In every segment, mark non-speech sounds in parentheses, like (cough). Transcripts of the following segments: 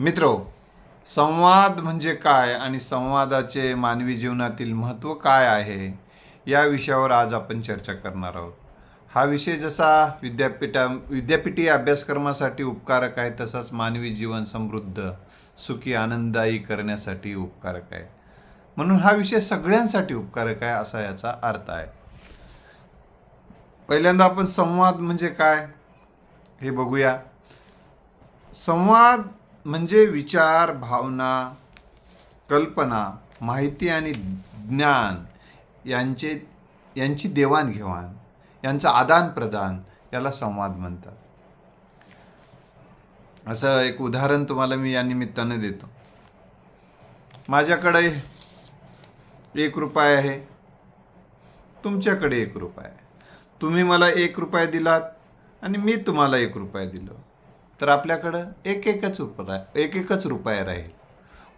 मित्रो संवाद म्हणजे काय आणि संवादाचे मानवी जीवनातील महत्त्व काय आहे या विषयावर आज आपण चर्चा करणार आहोत. हा विषय जसा विद्यापीठा विद्यापीठी अभ्यासक्रमासाठी उपकारक आहे तसाच मानवी जीवन समृद्ध सुखी आनंददायी करण्यासाठी उपकारक आहे. म्हणून हा विषय सगळ्यांसाठी उपकारक आहे असा याचा अर्थ आहे. पहिल्यांदा आपण संवाद म्हणजे काय हे बघूया. संवाद म्हणजे विचार भावना कल्पना माहिती आणि ज्ञान यांचे यांची देवाणघेवाण यांचं आदानप्रदान याला संवाद म्हणतात. असं एक उदाहरण तुम्हाला मी या निमित्तानं देतो. माझ्याकडे एक रुपया आहे. तुमच्याकडे एक रुपया आहे. तुम्ही मला एक रुपये दिलात आणि मी तुम्हाला एक रुपये दिलो. तर आपल्याकडं एक एकच रुपया एक एकच रुपया राहील.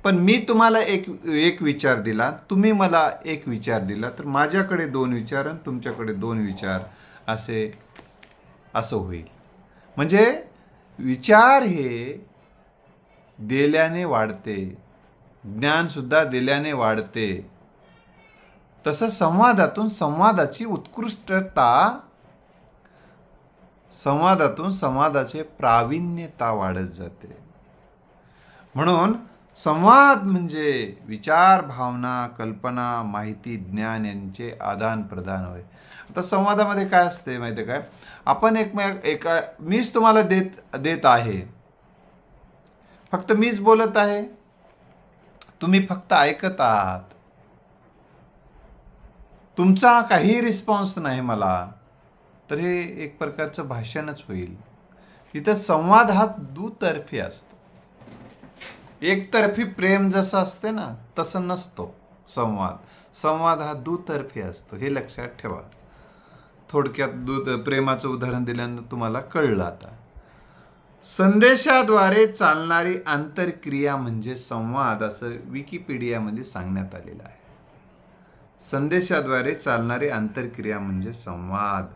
पण मी तुम्हाला एक एक विचार दिला तुम्ही मला एक विचार दिला तर माझ्याकडे दोन विचार आणि तुमच्याकडे दोन विचार असे असं होईल. म्हणजे विचार हे दिल्याने वाढते ज्ञानसुद्धा दिल्याने वाढते. तसं संवादातून संवादाची उत्कृष्टता संवादातून संवादाचे प्रावीण्यता वाढत जाते. म्हणून संवाद म्हणजे विचार भावना कल्पना माहिती ज्ञान यांचे आदान प्रदान होय. आता संवादामध्ये काय असते माहिती काय? आपण एक एका मीच तुम्हाला देत देत आहे. फक्त मीच बोलत आहे. तुम्ही फक्त ऐकत आहात. तुमचा काही रिस्पॉन्स नाही मला. तर हे एक प्रकारचं भाषणच होईल. इथं संवाद हा दुतर्फी असतो. एकतर्फी प्रेम जसं असते ना तसं नसतो संवाद. संवाद हा दुतर्फी असतो हे लक्षात ठेवा. थोडक्यात दूत प्रेमाचं उदाहरण दिल्यानं तुम्हाला कळलं आता. संदेशाद्वारे चालणारी आंतरक्रिया म्हणजे संवाद असं विकिपीडियामध्ये सांगण्यात आलेलं आहे. संदेशाद्वारे चालणारी आंतरक्रिया म्हणजे संवाद.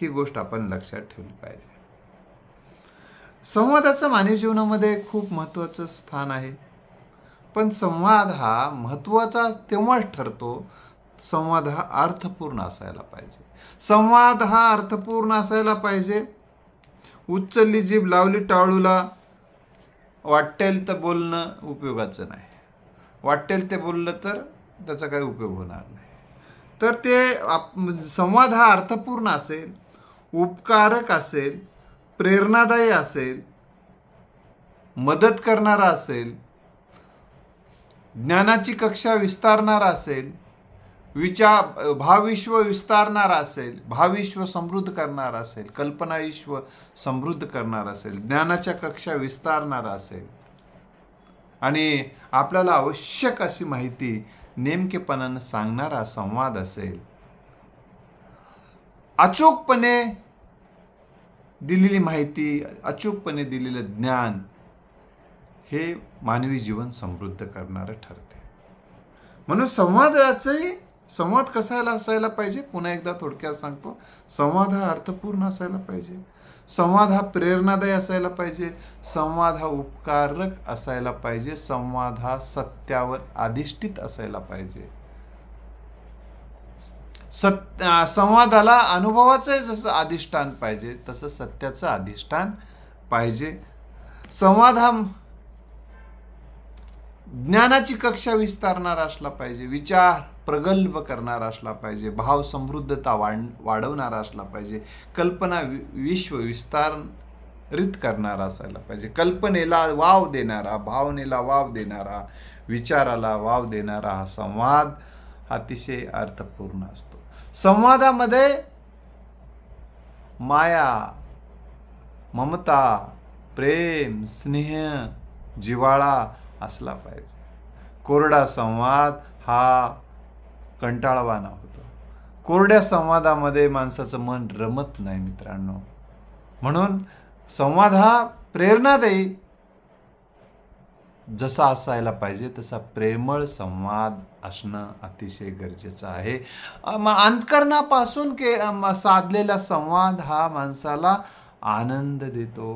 ही गोष्ट आपण लक्षात ठेवली पाहिजे. संवादाचं मानवी जीवनामध्ये खूप महत्त्वाचं स्थान आहे. पण संवाद हा महत्त्वाचा तेव्हाच ठरतो संवाद हा अर्थपूर्ण असायला पाहिजे. संवाद हा अर्थपूर्ण असायला पाहिजे. उचलली जीभ लावली टाळूला वाटेल तर बोलणं उपयोगाचं नाही. वाटेल ते बोललं तर त्याचा काही उपयोग होणार नाही. तर ते आप संवाद हा अर्थपूर्ण असेल उपकारक असेल प्रेरणादायी असेल मदत करणारा असेल ज्ञानाची कक्षा विस्तारणारा असेल विचार भाविश्व विस्तारणारा असेल भाविश्व समृद्ध करणारा असेल कल्पना विश्व समृद्ध करणार असेल ज्ञानाच्या कक्षा विस्तारणारा असेल. आणि आपल्याला आवश्यक अशी माहिती नेमकेपणानं सांगणारा संवाद असेल. अचूकपणे दिलेली माहिती अचूकपणे दिलेलं ज्ञान हे मानवी जीवन समृद्ध करणारं ठरते. म्हणून संवादाचे संवाद कसायला असायला पाहिजे? पुन्हा एकदा थोडक्यात सांगतो. संवाद हा अर्थपूर्ण असायला पाहिजे. संवाद हा प्रेरणादायी असायला पाहिजे. संवाद हा उपकारक असायला पाहिजे. संवाद हा सत्यावर अधिष्ठित असायला पाहिजे. सत्य संवादाला अनुभवाचं जसं अधिष्ठान पाहिजे तसं सत्याचं अधिष्ठान पाहिजे. संवाद हा ज्ञानाची कक्षा विस्तारणारा असला पाहिजे विचार प्रगल्भ करणारा असला पाहिजे भाव समृद्धता वाढ वाढवणारा असला पाहिजे कल्पना वि विश्व विस्तारित करणारा असायला पाहिजे. कल्पनेला वाव देणारा भावनेला वाव देणारा विचाराला वाव देणारा हा संवाद अतिशय अर्थपूर्ण असतो. संवादामध्ये माया ममता प्रेम स्नेह जिवाळा असला पाहिजे. कोरडा संवाद हा कंटाळवाना होतो. कोरड्या संवादामध्ये माणसाचं मन रमत नाही मित्रांनो. म्हणून संवाद हा प्रेरणादायी जसा असायला पाहिजे तसा प्रेमळ संवाद असणं अतिशय गरजेचं आहे. अंतकरणापासून के साधलेला संवाद हा माणसाला आनंद देतो.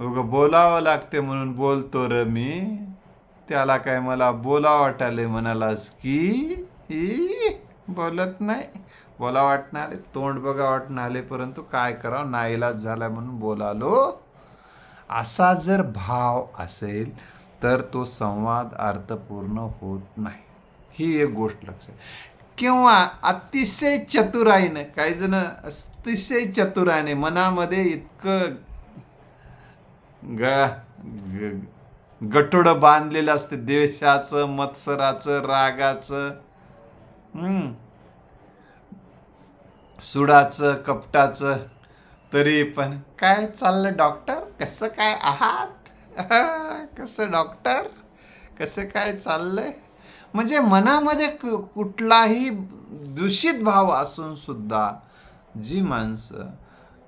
उग बोलावं लागते म्हणून बोलतो र मी. त्याला काय मला बोला वाटाले म्हणालास की ई, बोलत नाही. बोला वाटणारे तोंड बघा आले परंतु काय करावं नाईलाज झाला म्हणून बोलालो. असा जर भाव असेल तर तो संवाद अर्थपूर्ण होत नाही. ही एक गोष्ट लक्षात किंवा अतिशय चतुराईनं काही जण अतिशय चतुराईने मनामध्ये इतकं ग ग- बांधलेलं असते द्वेषाचं मत्सराचं रागाचं हम्म सुडाचं कपटाचं तरी पण. काय चाललं डॉक्टर कसं काय आहात? (laughs) कसं डॉक्टर? कसं काय चाललंय? म्हणजे मनामध्ये कुठलाही दूषित भाव असून सुद्धा जी माणसं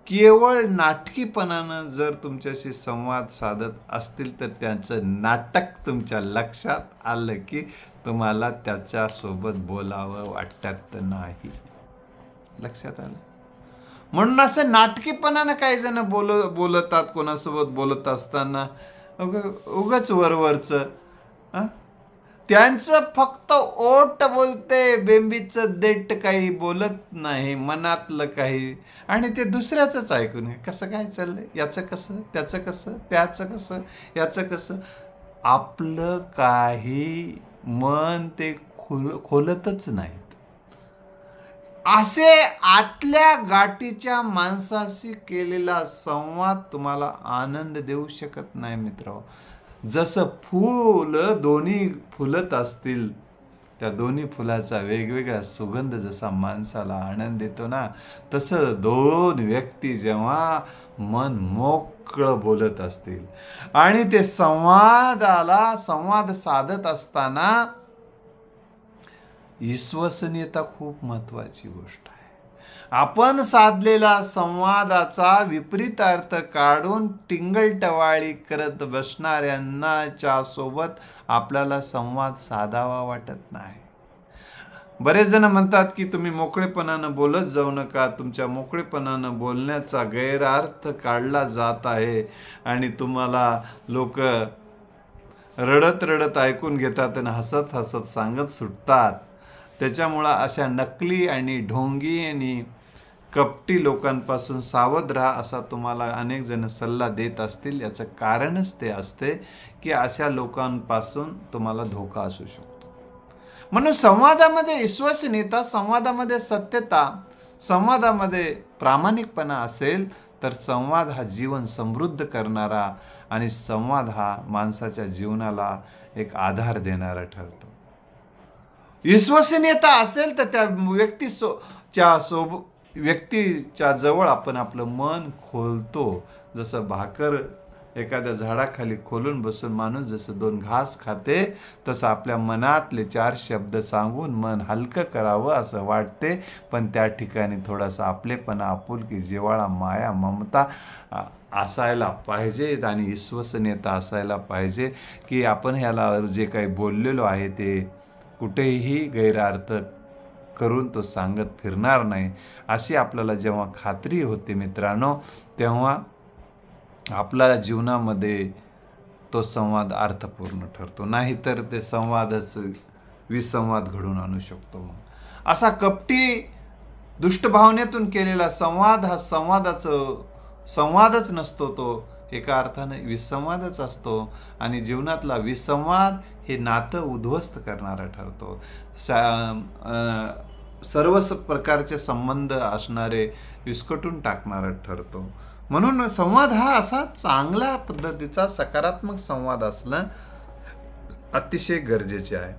केवळ नाटकीपणानं जर तुमच्याशी संवाद साधत असतील तर त्यांचं नाटक तुमच्या लक्षात आलं की तुम्हाला त्याच्यासोबत बोलावं वाटत नाही. लक्षात आलं? म्हणून असं नाटकीपणानं काही जण बोल बोलतात कोणासोबत बोलत असताना. उग उगच वरवरचं. त्यांचं फक्त ओट बोलते बेंबीचं देट काही बोलत नाही मनातलं काही. आणि ते दुसऱ्याचंच ऐकून घे. कसं काय चाललंय? याचं कसं? त्याचं कसं? त्याचं कसं? याचं कसं? आपलं काही मन ते खोल खोलतच नाही. असे आतल्या गाठीच्या माणसाशी केलेला संवाद तुम्हाला आनंद देऊ शकत नाही मित्र. जसं फूल दोन्ही फुलत असतील त्या दोन्ही फुलाचा वेगवेगळा सुगंध जसा माणसाला आनंद देतो ना तसं दोन व्यक्ती जेव्हा मन मोकळं बोलत असतील आणि ते संवादाला संवाद साधत असताना विश्वसनीयता खूप महत्त्वाची गोष्ट आहे. आपण साधलेला संवादाचा विपरीत अर्थ काढून टिंगलटवाळी करत बसणाऱ्यांनाच्या सोबत आपल्याला संवाद साधावा वाटत नाही. बरेच जण म्हणतात की तुम्ही मोकळेपणानं बोलत जाऊ नका तुमच्या मोकळेपणानं बोलण्याचा गैरअर्थ काढला जात आहे आणि तुम्हाला लोक रडत रडत ऐकून घेतात आणि हसत हसत सांगत सुटतात. त्याच्यामुळं अशा नकली आणि ढोंगी आणि कपटी लोकांपासून सावध राहा असा तुम्हाला अनेक जण सल्ला देत असतील. याचं कारणच ते असते की अशा लोकांपासून तुम्हाला धोका असू शकतो. म्हणून संवादामध्ये विश्वसनीयता संवादामध्ये सत्यता संवादामध्ये प्रामाणिकपणा असेल तर संवाद हा जीवन समृद्ध करणारा आणि संवाद हा माणसाच्या जीवनाला एक आधार देणारा ठरतो. विश्वसनीयता असेल तर त्या व्यक्ती सो च्या सोब व्यक्तीच्या जवळ आपण आपलं मन खोलतो. जसं भाकर एखाद्या झाडाखाली खोलून बसून माणूस जसं दोन घास खाते तसं आपल्या मनातले चार शब्द सांगून मन हलकं करावं असं वाटते. पण त्या ठिकाणी थोडासा आपलेपणा आपुलकी जिवाळा माया ममता असायला पाहिजे आणि विश्वसनीयता असायला पाहिजे की आपण ह्याला जे काही बोललेलो आहे ते कुठेही गैरअर्थ करून तो सांगत फिरणार नाही अशी आपल्याला जेव्हा खात्री होते मित्रांनो तेव्हा आपल्या जीवनामध्ये तो संवाद अर्थपूर्ण ठरतो. नाहीतर ते संवादच विसंवाद घडून आणू शकतो असा कपटी दुष्टभावनेतून केलेला संवाद हा संवादाचं संवादच नसतो तो. एका अर्थाने विसंवादच असतो आणि जीवनातला विसंवाद हे नातं उद्ध्वस्त करणारा ठरतो. सा सर्व प्रकारचे संबंध असणारे विस्कटून टाकणारा ठरतो. म्हणून संवाद हा असा चांगल्या पद्धतीचा सकारात्मक संवाद असणं अतिशय गरजेचे आहे.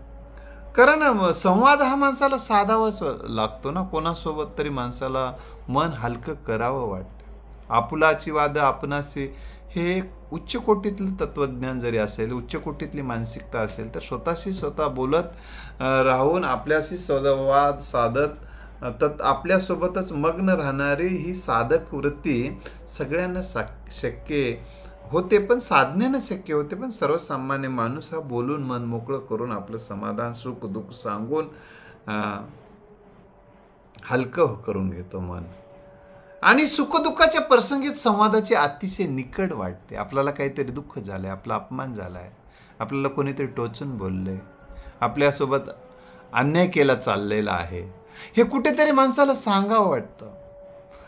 कारण संवाद हा माणसाला साधावाच लागतो ना. कोणासोबत तरी माणसाला मन हलकं करावं वाटतं. आपुलाची वाद आपणाशी हे एक उच्च कोटीतलं तत्वज्ञान जरी असेल उच्च कोटीतली मानसिकता असेल तर स्वतःशी स्वतः बोलत राहून आपल्याशी संवाद साधत तत् आपल्यासोबतच मग्न राहणारी ही साधक वृत्ती सगळ्यांना सा शक्य होते पण साधण्यानं शक्य होते पण सर्वसामान्य माणूस हा बोलून मन मोकळं करून आपलं समाधान सुख दुःख सांगून हलकं करून घेतो मन. आणि सुखदुःखाच्या प्रसंगीत संवादाची अतिशय निकड वाटते. आपल्याला काहीतरी दुःख झालं आहे आपला अपमान झाला आहे आपल्याला कोणीतरी टोचून बोललंय आपल्यासोबत अन्याय केला चाललेला आहे. हे कुठेतरी माणसाला सांगावं वाटतं.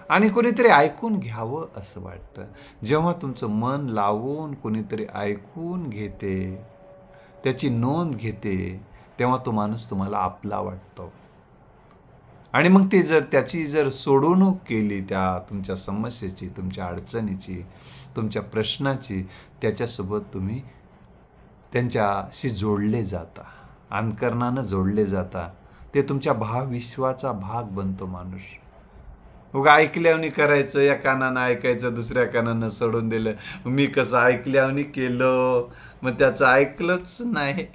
आणि कोणीतरी ऐकून घ्यावं असं वाटतं. जेव्हा तुमचं मन लावून कोणीतरी ऐकून घेते त्याची नोंद घेते तेव्हा तो माणूस तुम्हाला आपला वाटतो. आणि मग ते जर त्याची जर सोडवणूक केली त्या तुमच्या समस्येची तुमच्या अडचणीची तुमच्या प्रश्नाची त्याच्यासोबत तुम्ही त्यांच्याशी जोडले जाता. अंतकरणानं जोडले जाता. ते तुमच्या भावविश्वाचा भाग बनतो माणूस. उगा ऐकल्यावनी करायचं या कानानं ऐकायचं दुसऱ्या कानानं सोडून दिलं. मी कसं ऐकल्यावनी केलं? मग त्याचं ऐकलंच नाही.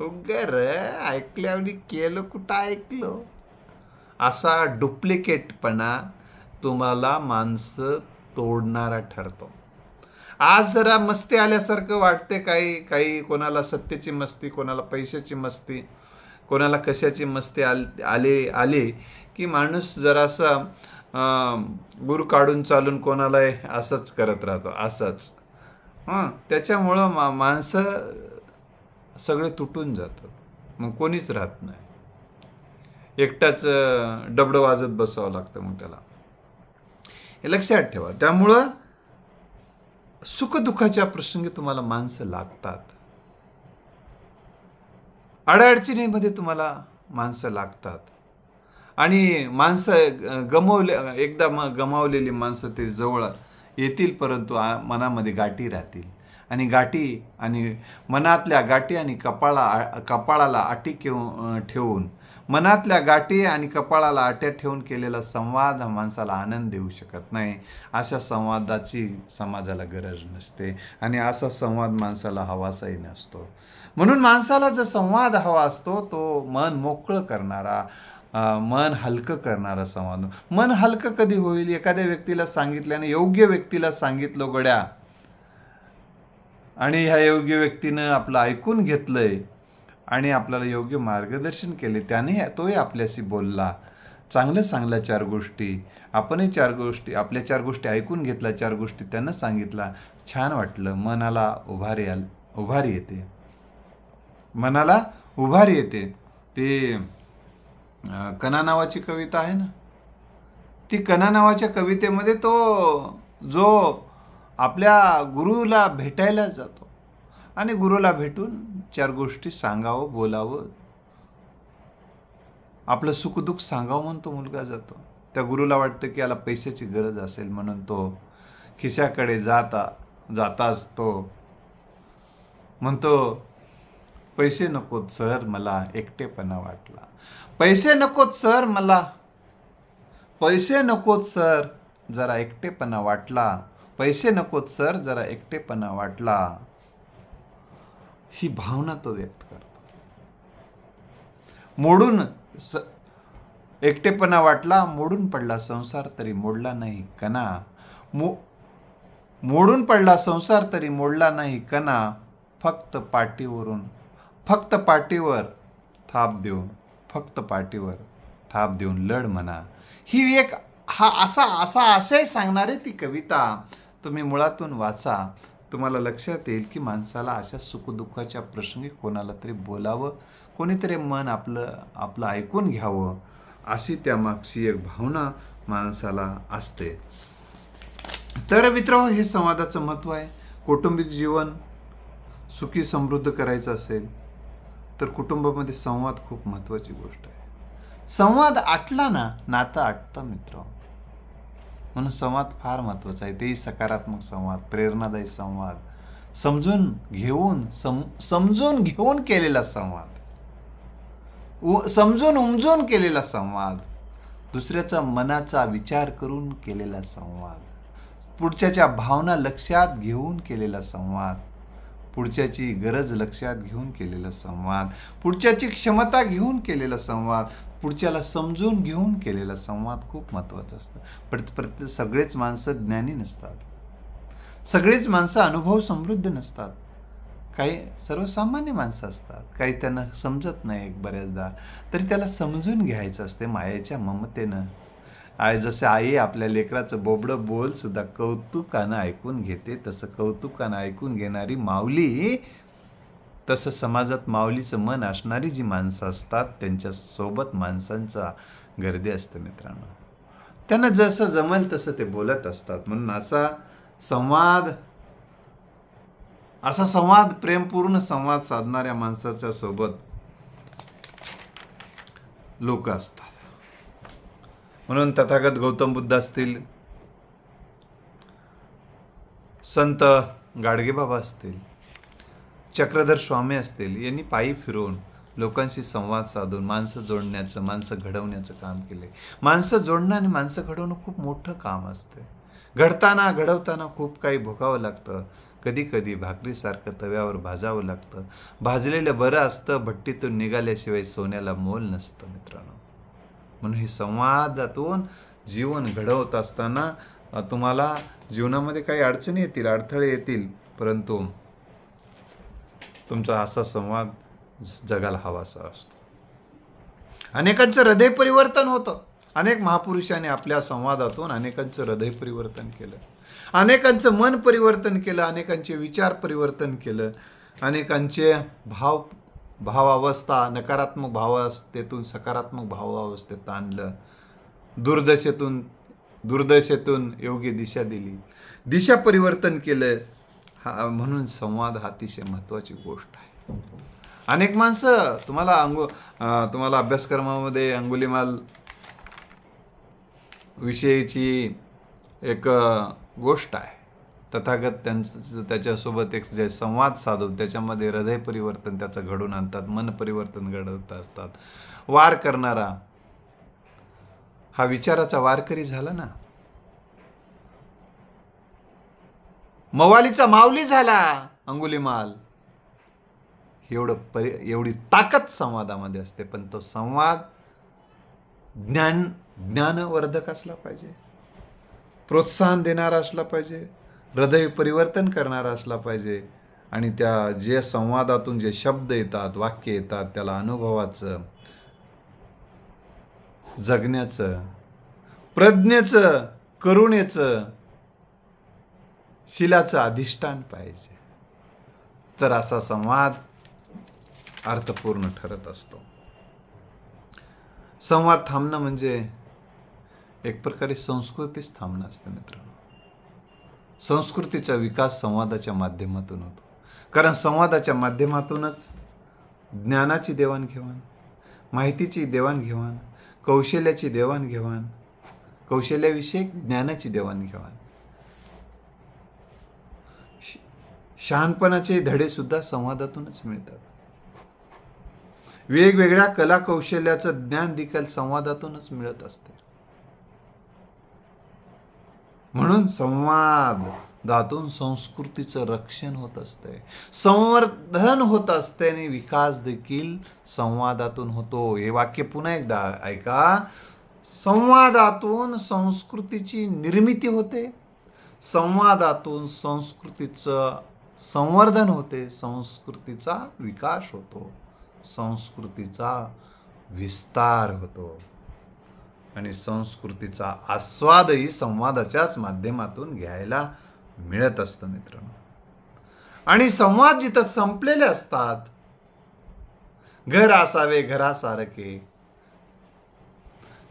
उगर ऐकल्यावनी केलं कुठं ऐकलं? असा डुप्लिकेटपणा तुम्हाला माणसं तोडणारा ठरतो. आज जरा मस्ती आल्यासारखं वाटते काही काही कोणाला सत्तेची मस्ती कोणाला पैशाची मस्ती कोणाला कशाची मस्ती आल आले आले की माणूस जरासा गुर काढून चालून कोणाला असंच करत राहतो असंच. हां त्याच्यामुळं मा माणसं सगळे तुटून जातात. मग कोणीच राहत नाही. एकटाच डबडं वाजत बसावं लागतं मग त्याला. हे लक्षात ठेवा. त्यामुळं सुखदुःखाच्या प्रसंगी तुम्हाला माणसं लागतात. अडचणीमध्ये तुम्हाला माणसं लागतात. आणि माणसं गमवले एकदा म गमावलेली माणसं ते जवळ येतील परंतु आ- मनामध्ये गाठी राहतील. आणि गाठी आणि मनातल्या गाठी आणि कपाळा कपाळाला अटी ठेवून मनातल्या गाठी आणि कपाळाला आट्या ठेवून केलेला संवाद हा माणसाला आनंद देऊ शकत नाही. अशा संवादाची समाजाला गरज नसते आणि असा संवाद माणसाला हवासाही नसतो. म्हणून माणसाला जर संवाद हवा असतो तो मन मोकळं करणारा मन हलकं करणारा संवाद. मन हलकं कधी होईल? एखाद्या व्यक्तीला सांगितल्याने योग्य व्यक्तीला सांगितलं गड्या. आणि ह्या योग्य व्यक्तीनं आपलं ऐकून घेतलंय आणि आपल्याला योग्य मार्गदर्शन केले. त्याने तोही आपल्याशी बोलला. चांगलं सांगल्या चार गोष्टी. आपणही चार गोष्टी आपल्या चार गोष्टी ऐकून घेतल्या चार गोष्टी त्यांना सांगितला छान वाटलं. मनाला उभारी आल उभारी येते. मनाला उभारी येते. ते कना नावाची कविता आहे ना? ती कना नावाच्या कवितेमध्ये तो जो आपल्या गुरुला भेटायला जातो. आणि गुरुला भेटून चार गोष्टी सांगावं बोलावं. आपलं सुखदुःख सांगावं म्हणून तो मुलगा जातो. त्या गुरुला वाटतं की याला पैशाची गरज असेल म्हणून तो खिशाकडे जाता जाताच तो म्हणतो पैसे नकोत सर मला एकटेपणा वाटला. पैसे नकोत सर मला पैसे नकोत सर जरा एकटेपणा वाटला. पैसे नकोत सर जरा एकटेपणा वाटला. ही भावना तो व्यक्त करतो. मोडून स एकटेपणा वाटला मोडून पडला संसार तरी मोडला नाही कणा. मो मोडून पडला संसार तरी मोडला नाही कणा. फक्त पाठीवरून फक्त पाठीवर थाप देऊन फक्त पाठीवर थाप देऊन लढ म्हणा. ही एक हा असा असा आशय सांगणारी ती कविता तुम्ही मुळातून वाचा. तुम्हाला लक्षात येईल की माणसाला अशा सुखदुःखाच्या प्रसंगी कोणाला तरी बोलावं कोणीतरी मन आपलं आपलं ऐकून घ्यावं अशी त्यामागची एक भावना माणसाला असते. तर मित्र हे संवादाचं महत्त्व आहे. कौटुंबिक जीवन सुखी समृद्ध करायचं असेल तर कुटुंबामध्ये संवाद खूप महत्त्वाची गोष्ट आहे. संवाद आटला ना नातं आटतं मित्र म्हणून संवाद फार महत्त्वाचा आहे. तेही सकारात्मक संवाद प्रेरणादायी संवाद समजून घेऊन सम समजून घेऊन केलेला संवाद उ समजून उमजून केलेला संवाद दुसऱ्याचा मनाचा विचार करून केलेला संवाद पुढच्याच्या भावना लक्षात घेऊन केलेला संवाद पुढच्याची गरज लक्षात घेऊन केलेला संवाद पुढच्याची क्षमता घेऊन केलेला संवाद पुढच्याला समजून घेऊन केलेला संवाद खूप महत्त्वाचा असतं. पण प्रत्येक सगळेच माणसं ज्ञानी नसतात. सगळेच माणसं अनुभव समृद्ध नसतात. काही सर्वसामान्य माणसं असतात. काही त्यांना समजत नाही एक बऱ्याचदा. तरी त्याला समजून घ्यायचं असते मायेच्या ममतेनं. आय जसे आई आपल्या लेकराचं बोबडं बोल सुद्धा कौतुकानं ऐकून घेते तसं कौतुकानं ऐकून घेणारी माऊली तसं समाजात माऊलीचं मन असणारी जी माणसं असतात त्यांच्यासोबत माणसांचा गर्दी असते मित्रांनो. त्यांना जसं जमेल तसं ते बोलत असतात. म्हणून असा संवाद असा संवाद प्रेमपूर्ण संवाद साधणाऱ्या माणसाच्या सोबत लोक असतात. म्हणून तथागत गौतम बुद्ध असतील संत गाडगेबाबा असतील चक्रधर स्वामी असतील यांनी पायी फिरून लोकांशी संवाद साधून माणसं जोडण्याचं माणसं घडवण्याचं काम केले. माणसं जोडणं आणि माणसं घडवणं खूप मोठं काम असते. घडताना घडवताना खूप काही भोगावं लागतं. कधी कधी भाकरीसारखं तव्यावर भाजावं लागतं. भाजलेलं बरं असतं भट्टीतून निघाल्याशिवाय सोन्याला मोल नसतं मित्रांनो. म्हणून हे संवादातून जीवन घडवत असताना तुम्हाला जीवनामध्ये काही अडचणी येतील अडथळे येतील परंतु तुमचा असा संवाद जगाला हवासा असतो. अनेकांचं हृदय परिवर्तन होतं. अनेक महापुरुषांनी आपल्या संवादातून अनेकांचं हृदय परिवर्तन केलं. अनेकांचं मन परिवर्तन केलं अनेकांचे विचार परिवर्तन केलं अनेकांचे भाव भावावस्था नकारात्मक भावावस्थेतून सकारात्मक भावावस्थेत आणलं. दुर्दशेतून दुर्दशेतून योग्य दिशा दिली. दिशा परिवर्तन केलं हा म्हणून संवाद हा अतिशय महत्त्वाची गोष्ट आहे. अनेक माणसं तुम्हाला अंगु तुम्हाला अभ्यासक्रमामध्ये अंगुलीमाल विषयीची एक गोष्ट आहे. तथागत त्यांचं त्याच्यासोबत एक जे संवाद साधून त्याच्यामध्ये हृदय परिवर्तन त्याचं घडून आणतात मन परिवर्तन घडत असतात. वार करणारा हा विचाराचा वारकरी झाला ना? मवालीचा माऊली झाला अंगुलीमाल एवढं परि एवढी ताकद संवादामध्ये असते पण तो संवाद ज्ञान ज्ञानवर्धक असला पाहिजे. प्रोत्साहन देणारा असला पाहिजे. हृदय परिवर्तन करणारा असला पाहिजे. आणि त्या जे संवादातून जे शब्द येतात वाक्य येतात त्याला अनुभवाचं जगण्याचं प्रज्ञेचं करुणेचं शिलाचं अधिष्ठान पाहिजे. तर असा संवाद अर्थपूर्ण ठरत असतो. संवाद थांबणं म्हणजे एक प्रकारे संस्कृतीच थांबणं असतं मित्रांनो. संस्कृतीचा विकास संवादाच्या माध्यमातून होतो. कारण संवादाच्या माध्यमातूनच ज्ञानाची देवाणघेवाण माहितीची देवाणघेवाण कौशल्याची देवाणघेवाण कौशल्याविषयी ज्ञानाची देवाणघेवाण. श- शहाणपणाचे धडेसुद्धा संवादातूनच मिळतात. वेगवेगळ्या कला कौशल्याचं ज्ञान देखील संवादातूनच मिळत असते. म्हणून संवादातून संस्कृतीचं रक्षण होत असते. संवर्धन होत असते आणि विकास देखील संवादातून होतो. हे वाक्य पुन्हा एकदा ऐका. संवादातून संस्कृतीची निर्मिती होते. संवादातून संस्कृतीचं संवर्धन होते. संस्कृतीचा विकास होतो. संस्कृतीचा विस्तार होतो. आणि संस्कृतीचा आस्वादही संवादाच्याच माध्यमातून घ्यायला मिळत असतं मित्रांनो. आणि संवाद जिथं संपलेले असतात घर असावे घरासारखे.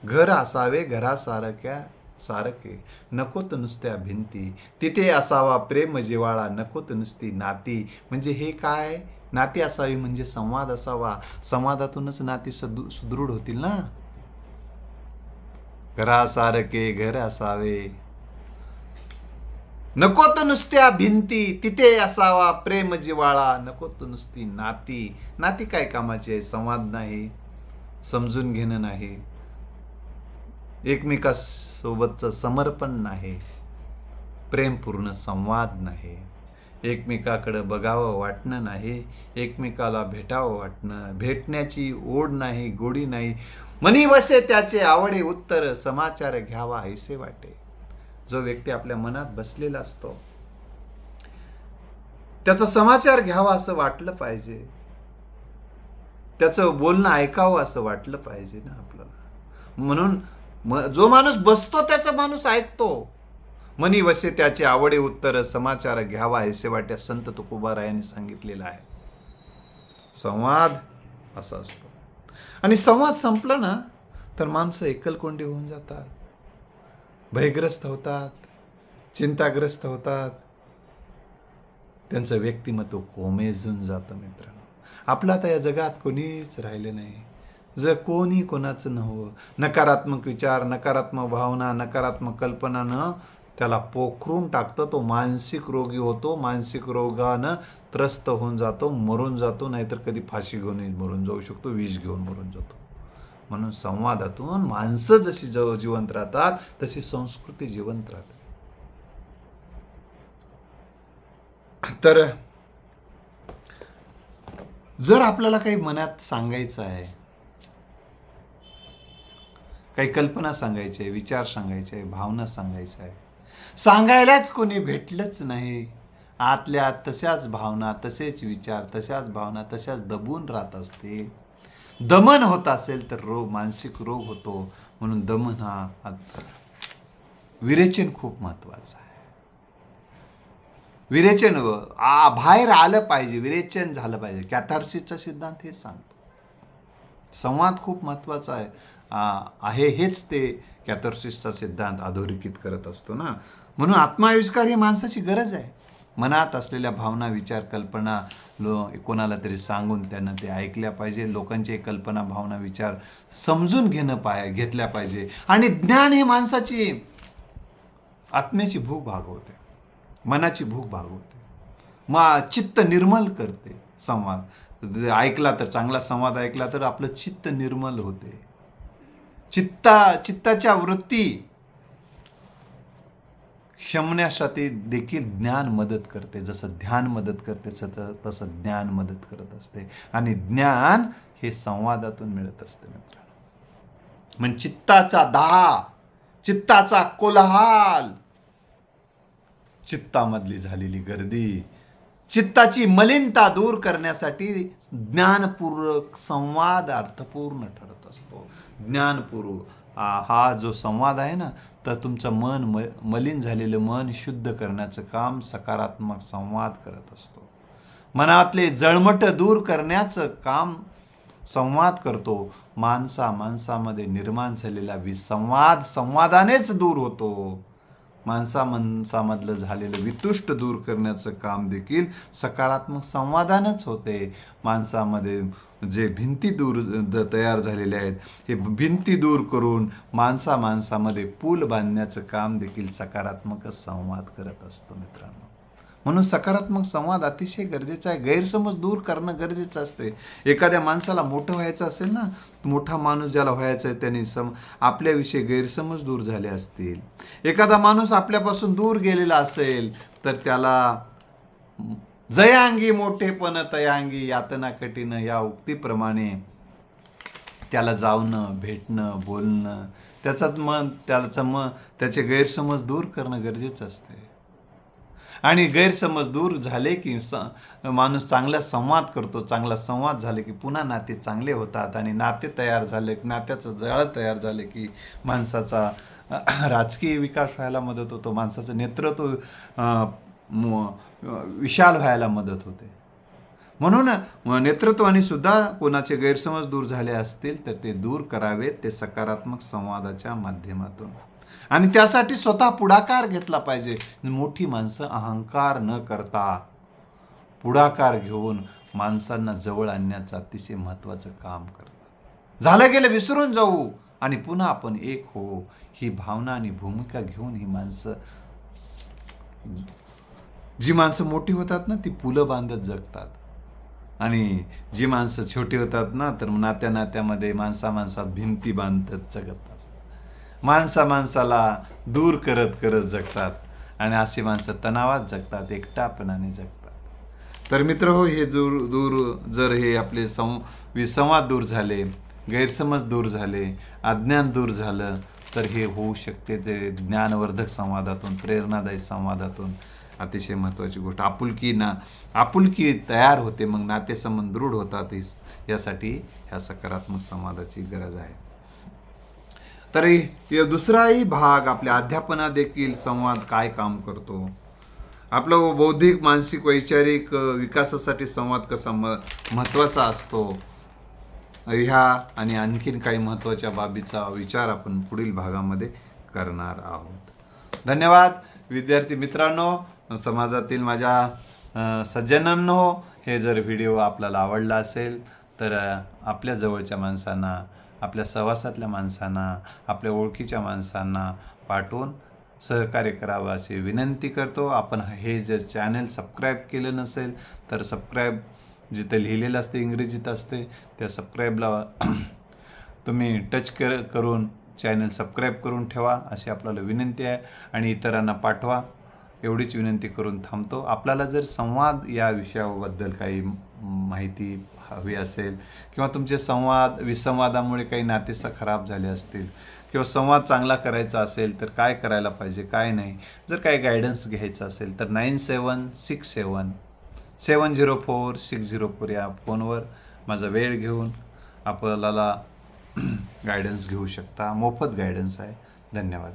घर असावे घरासारख्या सारखे. नकोत नुसत्या भिंती. तिथे असावा प्रेम जिवाळा नकोत नुसती नाती. म्हणजे हे काय? नाती असावी म्हणजे संवाद असावा. संवादातूनच नाती सदु सुदृढ होतील ना? घरासारखे घर असावे नको तो नुसत्या भिंती तिथे असावा प्रेम जिवाळा. नको तो नुसती नाती. नाती काय कामाची आहे? संवाद नाही. समजून घेणं नाही. एकमेकासोबतचं समर्पण नाही. प्रेमपूर्ण संवाद नाही. एकमेकाकडं बघावं वाटणं नाही. एकमेकाला भेटावं वाटणं. भेटण्याची ओढ नाही गोडी नाही. मनी वसे त्याचे आवडे उत्तर समाचार घ्यावा ऐसे वाटे. जो व्यक्ती आपल्या मनात बसलेला असतो त्याचा समाचार घ्यावा असं वाटलं पाहिजे. त्याचं बोलणं ऐकावं असं वाटलं पाहिजे ना आपल्याला. म्हणून जो माणूस बसतो त्याचा माणूस ऐकतो. मनी वसे त्याचे आवडे उत्तर समाचार घ्यावा ऐसे वाट्या संत तुकोबारायांनी सांगितलेलं आहे. संवाद असा असतो. आणि संवाद संपला ना तर माणसं एकलकोंडी होऊन जातात. भयग्रस्त होतात चिंताग्रस्त होतात. त्यांचं व्यक्तिमत्व कोमेजून जातं मित्रांनो. आपलं आता या जगात कोणीच राहिले नाही. जर कोणी कोणाचं नव्हं नकारात्मक विचार नकारात्मक भावना नकारात्मक कल्पना न त्याला पोखरून टाकतं तो मानसिक रोगी होतो. मानसिक रोगानं त्रस्त होऊन जातो मरून जातो नाहीतर कधी फाशी घेऊन मरून जाऊ शकतो विष घेऊन मरून जातो. म्हणून संवादातून माणसं जशी जव जिवंत राहतात तशी संस्कृती जिवंत राहते. तर जर आपल्याला काही मनात सांगायचं आहे काही कल्पना सांगायची आहे विचार सांगायचे आहे भावना सांगायचं आहे सांगायलाच कोणी भेटलंच नाही. आतल्या तशाच भावना तसेच विचार तशाच भावना तशाच दबून राहत असतील दमन होत असेल तर रोग मानसिक रोग होतो. म्हणून दमन हा विरेचन खूप महत्वाचं आहे. विरेचन आ बाहेर आलं पाहिजे विरेचन झालं पाहिजे. कॅथार्सिसचा सिद्धांत हेच सांगतो. संवाद खूप महत्त्वाचा आहे. आहे हेच ते कॅथार्सिसचा सिद्धांत अधोरेखित करत असतो ना. म्हणून आत्माविष्कार ही माणसाची गरज आहे. मनात असलेल्या भावना विचार कल्पना लो कोणाला तरी सांगून त्यांना ते ऐकल्या पाहिजे. लोकांचे कल्पना भावना विचार समजून घेणं पाय घेतल्या पाहिजे. आणि ज्ञान हे माणसाची आत्म्याची भूक भागवते मनाची भूक भागवते मग चित्त निर्मल करते संवाद. ऐकला तर चांगला संवाद ऐकला तर आपलं चित्त निर्मल होते. चित्ता चित्ताच्या वृत्ती शमण्यासाठी देखील ज्ञान मदत करते. जसं ध्यान मदत करते तसं तसं ज्ञान मदत करत असते. आणि ज्ञान हे संवादातून मिळत असते मित्रांनो. म्हणजे चित्ताचा दहा चित्ताचा कोलाहाल. चित्तामधली झालेली गर्दी चित्ताची मलिनता दूर करण्यासाठी ज्ञानपूर्वक संवाद अर्थपूर्ण ठरत असतो. ज्ञानपूर्वक. हा जो संवाद आहे ना तर तुमचं मन म मलिन झालेलं मन शुद्ध करण्याचं काम सकारात्मक संवाद करत असतो. मनातले जळमट दूर करण्याचं काम संवाद करतो. माणसा माणसामध्ये निर्माण झालेला विसंवाद संवादानेच दूर होतो. माणसा माणसामधलं झालेलं वितुष्ट दूर करण्याचं काम देखील सकारात्मक संवादानच होते. माणसामध्ये जे भिंती दूर द- तयार झालेल्या आहेत हे भिंती दूर करून माणसा माणसामध्ये पूल बांधण्याचं काम देखील सकारात्मक संवाद करत असतो मित्रांनो. म्हणून सकारात्मक संवाद अतिशय गरजेचा आहे. गैरसमज दूर करणं गरजेचं असते. एखाद्या माणसाला मोठं व्हायचं असेल ना मोठा माणूस ज्याला व्हायचा आहे त्याने सम आपल्याविषयी गैरसमज दूर झाले असतील. एखादा माणूस आपल्यापासून दूर गेलेला असेल तर त्याला जयांगी मोठेपण तयांगी यातना कठीण या उक्तीप्रमाणे त्याला जावणं भेटणं बोलणं त्याचाच मन त्याचं मन त्याचे गैरसमज दूर करणं गरजेचं असते. आणि गैरसमज दूर झाले की स माणूस चांगला संवाद करतो. चांगला संवाद झाले की पुन्हा नाते चांगले होतात आणि नाते तयार झाले नात्याचं जाळं तयार झाले की माणसाचा राजकीय विकास व्हायला मदत होतो. माणसाचं नेतृत्व म- विशाल व्हायला मदत होते. म्हणून नेतृत्वाने सुद्धा कोणाचे गैरसमज दूर झाले असतील तर ते दूर करावेत. ते सकारात्मक संवादाच्या माध्यमातून. आणि त्यासाठी स्वतः पुढाकार घेतला पाहिजे. मोठी माणसं अहंकार न करता पुढाकार घेऊन माणसांना जवळ आणण्याचं अतिशय महत्त्वाचं काम करतात. झालं गेलं विसरून जाऊ. आणि पुन्हा आपण एक हो ही भावना आणि भूमिका घेऊन ही माणसं जी माणसं मोठी होतात ना ती पुलं बांधत जगतात. आणि जी माणसं छोटी होतात ना तर नात्या नात्यामध्ये माणसा माणसात भिंती बांधत जगतात. माणसा माणसाला दूर करत करत जगतात आणि अशी माणसं तणावात जगतात एकटापणाने जगतात. तर मित्र हो हे दूर दूर जर हे आपले सं विसंवाद दूर झाले गैरसमज दूर झाले अज्ञान दूर झालं तर हे होऊ शकते ते ज्ञानवर्धक संवादातून प्रेरणादायी संवादातून. अतिशय महत्त्वाची गोष्ट. आपुलकी ना आपुलकी तयार होते मग नातेसंबंध दृढ होतात यासाठी ह्या सकारात्मक संवादाची गरज आहे. तरी दुसराही भाग आपल्या अध्यापना देखील संवाद काय काम करतो? आपलं बौद्धिक मानसिक वैचारिक विकासासाठी संवाद कसा म महत्त्वाचा असतो? ह्या आणि आणखीन काही महत्त्वाच्या बाबीचा विचार आपण पुढील भागामध्ये करणार आहोत. धन्यवाद. विद्यार्थी मित्रांनो समाजातील माझ्या सज्जनांनो हे जर व्हिडिओ आपल्याला आवडला असेल तर आपल्या जवळच्या माणसांना आपल्या सहवासातल्या माणसांना आपल्या ओळखीच्या माणसांना पाठवून सहकार्य करावं अशी विनंती करतो. आपण हे जर चॅनल सबस्क्राईब केलं नसेल तर सबस्क्राईब जिथं लिहिलेलं असते इंग्रजीत असते त्या सबस्क्राईबला (clears throat) तुम्ही टच कर करून चॅनल सबस्क्राईब करून ठेवा अशी आपल्याला विनंती आहे. आणि इतरांना पाठवा. एवढीच विनंती करून थांबतो. आपल्याला जर संवाद या विषयाबद्दल काही माहिती हवी असेल किंवा तुमचे संवाद विसंवादामुळे काही नातेसं खराब झाले असतील किंवा संवाद चांगला करायचा असेल तर काय करायला पाहिजे काय नाही जर काही गायडन्स घ्यायचं असेल तर nine seven six seven seven zero four six zero four या फोनवर माझा वेळ घेऊन आपल्याला (clears throat) गायडन्स घेऊ शकता. मोफत गायडन्स आहे. धन्यवाद.